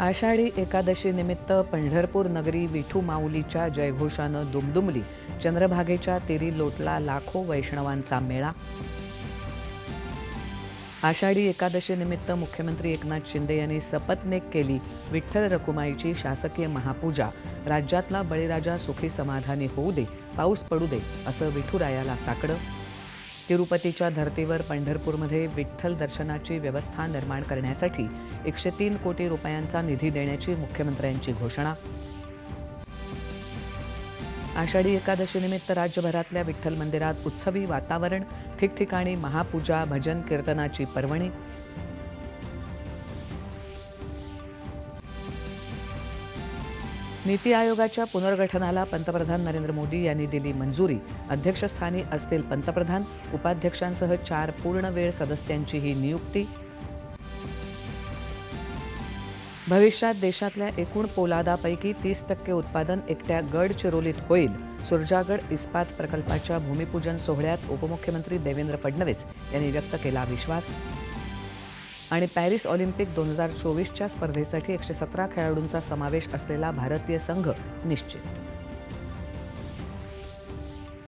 आषाढी एकादशीनिमित्त पंढरपूर नगरी विठू माऊलीच्या जयघोषानं दुमदुमली चंद्रभागेच्या तेरी लोटला लाखो वैष्णवांचा मेळा. आषाढी एकादशीनिमित्त मुख्यमंत्री एकनाथ शिंदे यांनी सपत्नेक केली विठ्ठल रखुमाईची शासकीय महापूजा. राज्यातला बळीराजा सुखी समाधानी होऊ दे पाऊस पडू दे असं विठुरायाला साकडं. तिरुपतीच्या धर्तीवर पंढरपूरमध्ये विठ्ठल दर्शनाची व्यवस्था निर्माण करण्यासाठी एकशे तीन कोटी रुपयांचा निधी देण्याची मुख्यमंत्र्यांची घोषणा. आषाढी एकादशीनिमित्त राज्यभरातल्या विठ्ठल मंदिरात उत्सवी वातावरण ठिकठिकाणी महापूजा भजन कीर्तनाची पर्वणी नीती आयोगाच्या पुनर्गठनाला पंतप्रधान नरेंद्र मोदी यांनी दिली मंजुरी. अध्यक्षस्थानी असतील पंतप्रधान उपाध्यक्षांसह चार पूर्णवेळ सदस्यांची ही नियुक्ती. भविष्यात देशातल्या एकूण पोलादापैकी तीस टक्के उत्पादन एकट्या गडचिरोलीत होईल. सुरजागड इस्पात प्रकल्पाच्या भूमिपूजन सोहळ्यात उपमुख्यमंत्री देवेंद्र फडणवीस यांनी व्यक्त केला विश्वास. आणि पॅरिस ऑलिम्पिक दोन हजार चोवीसच्या स्पर्धेसाठी एकशे सतरा खेळाडूंचा समावेश असलेला भारतीय संघ निश्चित.